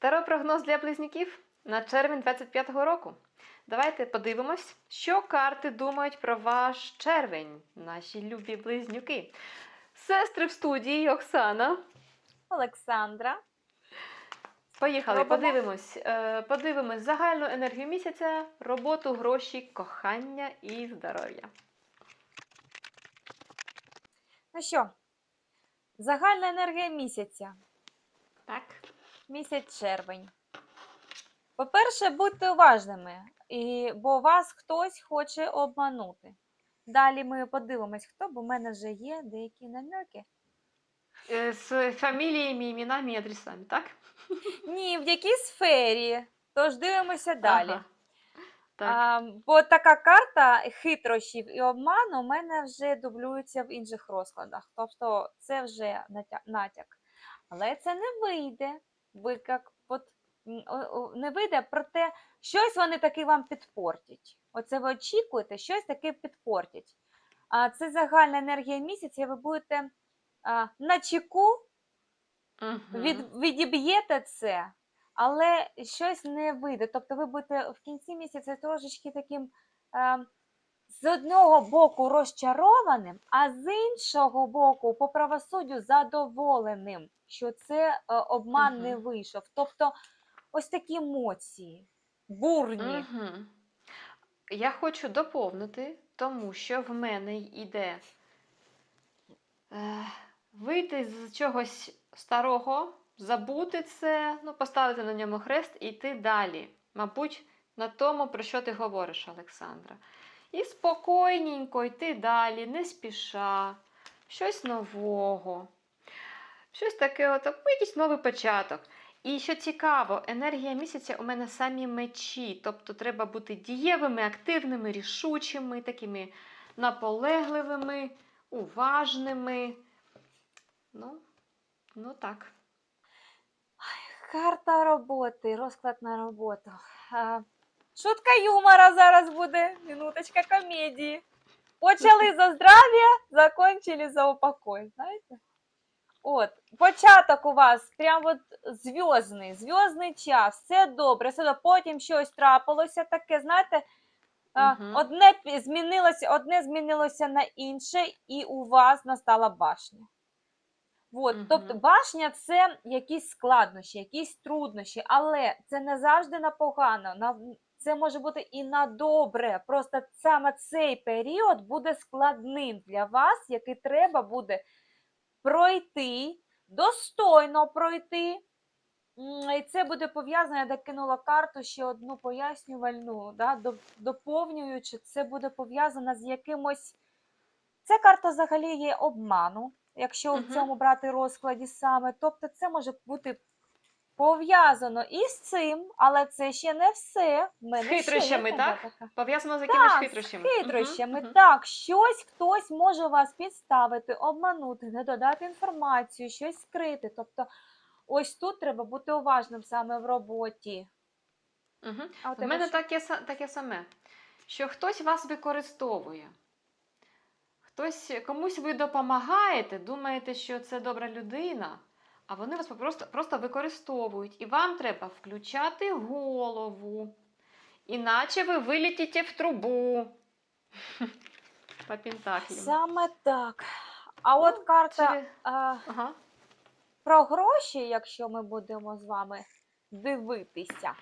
Таро-прогноз для близнюків на червень 25-го року. Давайте подивимось, що карти думають про ваш червень, наші любі близнюки. Сестри в студії Оксана. Олександра. Поїхали, Робимо. подивимось. Е, подивимось загальну енергію місяця, роботу, гроші, кохання і здоров'я. Ну що, загальна енергія місяця. Так. Місяць червень. По-перше, будьте уважними, і, бо вас хтось хоче обманути. Далі ми подивимось, хто, бо в мене вже є деякі намеки. Е, з фаміліями, іменами і адресами, так? Ні, в якій сфері. Тож дивимося далі. Ага. Так. А, бо така карта хитрощів і обману у мене вже дублюється в інших розкладах. Тобто це вже натя- натяк. Але це не вийде. Ви як, от, не вийде, проте щось вони таки вам підпортять. Оце ви очікуєте, щось таке підпортять. А це загальна енергія місяця, ви будете а, на чеку від, відіб'єте це, але щось не вийде. Тобто ви будете в кінці місяця трошечки таким е, з одного боку розчарованим, а з іншого боку, по правосуддю задоволеним, що це е, обман не вийшов. Тобто ось такі емоції, бурні. Мгм. Я хочу доповнити, тому що в мене йде е, вийти з чогось старого, забути це, ну, поставити на ньому хрест і йти далі. Мабуть, на тому, про що ти говориш, Олександра. І спокійненько йти далі, не спіша, щось нового. Щось таке, от, якийсь новий початок. І що цікаво, енергія місяця у мене самі мечі, тобто треба бути дієвими, активними, рішучими, такими наполегливими, уважними. Ну, ну так. Карта роботи, розклад на роботу. Шутка юмора зараз буде. Минуточка комедії. Почали за здрав'я, закончили за упокой. Знаєте? От, початок у вас прям от зв'язний, зв'язний час, все добре, все добре. Потім щось трапилося таке, знаєте, Мгм. одне змінилося, одне змінилося на інше, і у вас настала башня. От, тобто башня це якісь складнощі, якісь труднощі, але це не завжди на погано. На, це може бути і на добре. Просто саме цей період буде складним для вас, який треба буде пройти, достойно пройти. І це буде пов'язано, я так кинула карту ще одну пояснювальну, да, доповнюючи, це буде пов'язано з якимось. Ця карта взагалі є обману, якщо Мгм. в цьому брати розкладі саме. Тобто це може бути пов'язано і з цим, але це ще не все. Мене ще хитрощами, так? Пов'язано з якимись Так, хитрощами. з хитрощами. мгм. Так, щось хтось може вас підставити, обманути, не додати інформацію, щось скрити. Тобто, ось тут треба бути уважним саме в роботі. Мгм. А у У мене що? таке, таке саме, що хтось вас використовує. Хтось комусь ви допомагаєте, думаєте, що це добра людина, а вони вас просто, просто використовують. І вам треба включати голову. Іначе ви вилітіте в трубу. По пентаклям. Саме так. А от Ну, карта через- а, Ага. про гроші, якщо ми будемо з вами дивитися,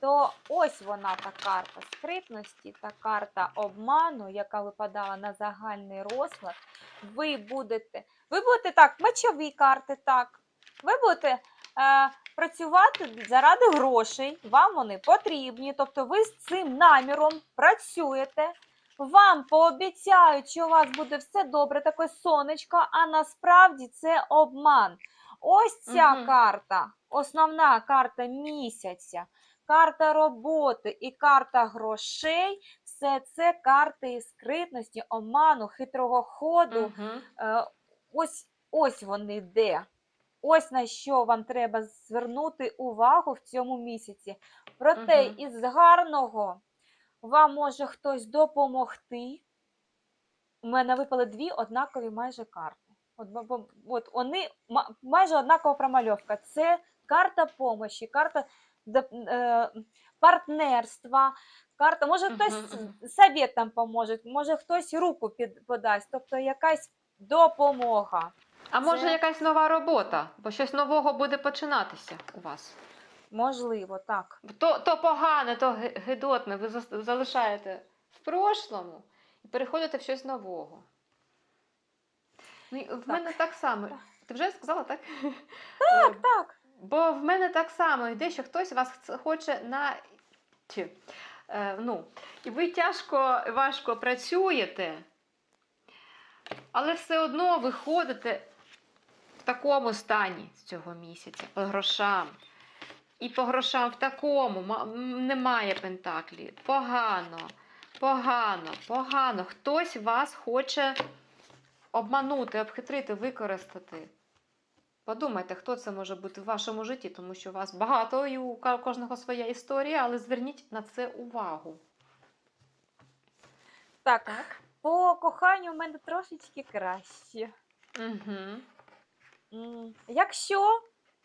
то ось вона та карта скритності, та карта обману, яка випадала на загальний розклад. Ви будете, ви будете так, мечові карти, так. Ви будете е, працювати заради грошей, вам вони потрібні, тобто ви з цим наміром працюєте. Вам пообіцяють, що у вас буде все добре, таке сонечко, а насправді це обман. Ось ця Мгм. карта, основна карта місяця, карта роботи і карта грошей все це карти скритності, обману, хитрого ходу. Е, ось, ось вони де. Ось на що вам треба звернути увагу в цьому місяці. Проте Мгм. із гарного вам може хтось допомогти. У мене випали дві однакові майже карти. От, от вони ма- майже однакова промальовка. Це карта помощі, карта партнерства, карта, може хтось мгм. совєтом поможе, може хтось руку під, подасть, тобто якась допомога. А може Це- якась нова робота, бо щось нового буде починатися у вас. Можливо, так. То, то погане, то гидотне, ви залишаєте в прошлому і переходите в щось нового. Ну, в мене так само. Так. Ти вже сказала, так? Так, Е, так. Бо в мене так само йде, що хтось вас хоче на. Е, ну, і ви тяжко, важко працюєте, але все одно виходите в такому стані з цього місяця по грошам. І по грошам в такому немає пентаклі. Погано, погано, погано. Хтось вас хоче обманути, обхитрити, використати. Подумайте, хто це може бути в вашому житті, тому що у вас багато і у кожного своя історія, але зверніть на це увагу. Так, по коханню в мене трошечки краще. Угу. Якщо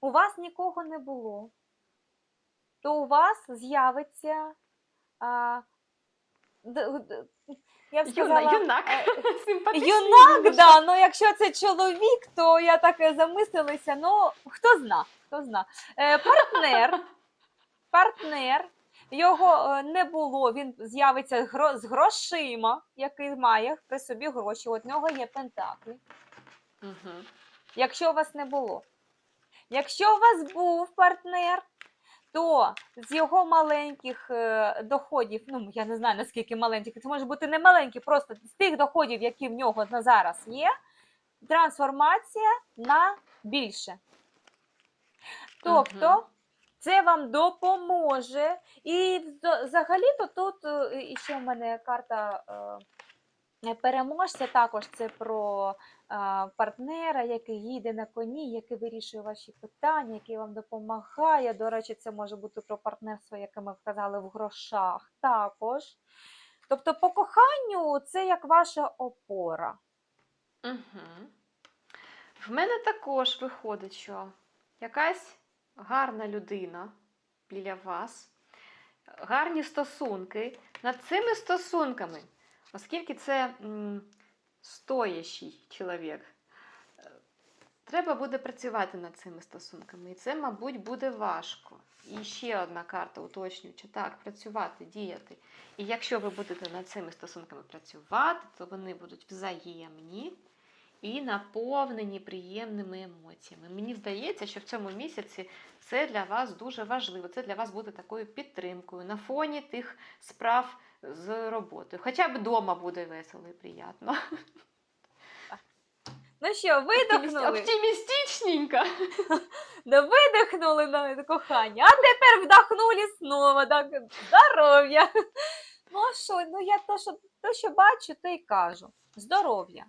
у вас нікого не було, то у вас з'явиться. Я б сказала, Юна, юнак. е, Симпатичний. Юнак, да, ну якщо це чоловік, то я так замислилася. Ну, хто зна, хто зна. Е, партнер, партнер, його е, не було, він з'явиться з грошима, який має при собі гроші. От нього є пентаклі. Якщо у вас не було. Якщо у вас був партнер, то з його маленьких е, доходів, ну я не знаю наскільки маленьких, це може бути не маленькі, просто з тих доходів, які в нього на зараз є, трансформація на більше. Тобто, це вам допоможе. І взагалі-то тут е, і ще в мене карта е, переможця, також це про партнера, який їде на коні, який вирішує ваші питання, який вам допомагає. До речі, це може бути про партнерство, яке ми вказали в грошах також. Тобто, по коханню це як ваша опора. Угу. В мене також виходить, що якась гарна людина біля вас, гарні стосунки. Над цими стосунками, оскільки це м, стоящий чоловік, треба буде працювати над цими стосунками. І це, мабуть, буде важко. І ще одна карта уточнюючи, так, працювати, діяти. І якщо ви будете над цими стосунками працювати, то вони будуть взаємні і наповнені приємними емоціями. Мені здається, що в цьому місяці це для вас дуже важливо. Це для вас буде такою підтримкою на фоні тих справ з роботою. Хоча б вдома буде весело і приємно. Ну що, видихнули? Оптимістичненько. Да видихнули на кохання, а тепер вдохнули знову. Так, здоров'я. Ну що, ну я то, що, то, що бачу, то й кажу. Здоров'я.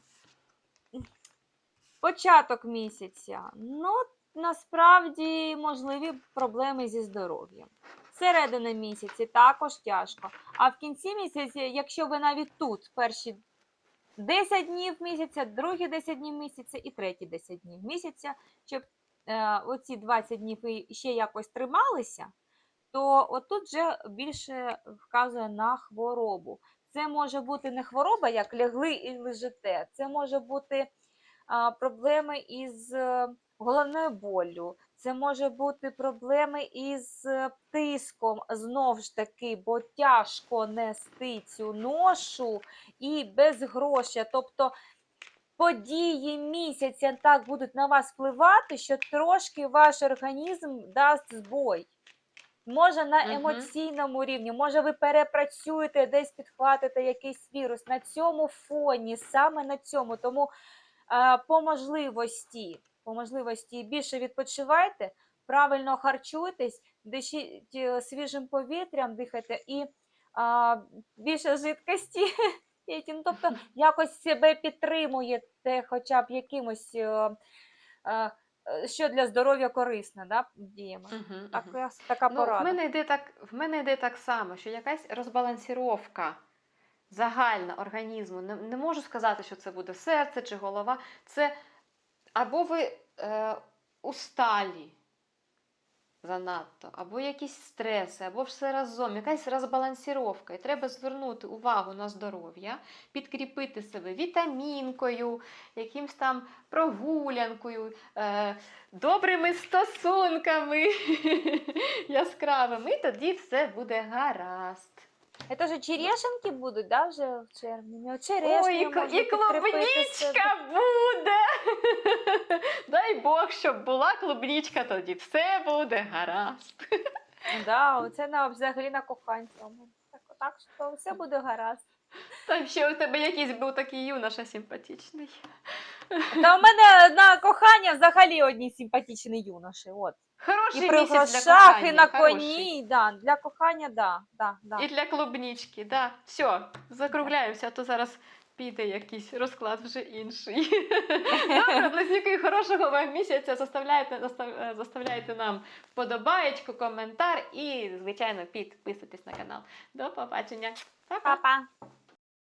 Початок місяця. Ну, насправді можливі проблеми зі здоров'ям. Середина місяці також тяжко. А в кінці місяця, якщо ви навіть тут перші 10 днів місяця, другі 10 днів місяця і треті 10 днів місяця, щоб е, оці 20 днів ще якось трималися, то отут вже більше вказує на хворобу. Це може бути не хвороба, як лягли і лежите, це може бути проблеми із е, головною боллю, це може бути проблеми із е, тиском, знов ж таки, бо тяжко нести цю ношу і без грошей. Тобто події місяця так будуть на вас впливати, що трошки ваш організм дасть збой. Може на емоційному рівні, може ви перепрацюєте, десь підхватите якийсь вірус. На цьому фоні, саме на цьому. Тому по можливості, по можливості більше відпочивайте, правильно харчуйтесь, дишіть е, свіжим повітрям, дихайте і а, більше жидкості. Ну, тобто якось себе підтримуєте хоча б якимось, е, е, е, що для здоров'я корисне, да, діями. Так, така Ну, в мене йде так, в мене йде так само, що якась розбалансіровка загальна організму. Не, не можу сказати, що це буде серце чи голова. Це або ви е, усталі, занадто, або якісь стреси, або все разом, якась розбалансіровка. І треба звернути увагу на здоров'я, підкріпити себе вітамінкою, якимсь там прогулянкою, е, добрими стосунками яскравими, і тоді все буде гаразд. Это же черешенки будуть, да, вже в червні? Ой, і, можна і клубнічка буде. Дай Бог, щоб була клубнічка, тоді все буде гаразд. Да, це на, взагалі на коханцям. Так, так що все буде гаразд. Там ще у тебе якийсь був такий юноша симпатичний. Та у мене на кохання взагалі одні симпатичні юноші. От. Хороший І при місяць для кохання. і на хороший. коні, да, для кохання, да, да, да. І для клубнічки, да. Все, закругляємося, а то зараз піде якийсь розклад вже інший. Добре, близнюки, хорошого вам місяця. Заставляйте, застав- е, заставляйте нам вподобаєчку, коментар і, звичайно, підписуйтесь на канал. До побачення. Па-па! Па-па.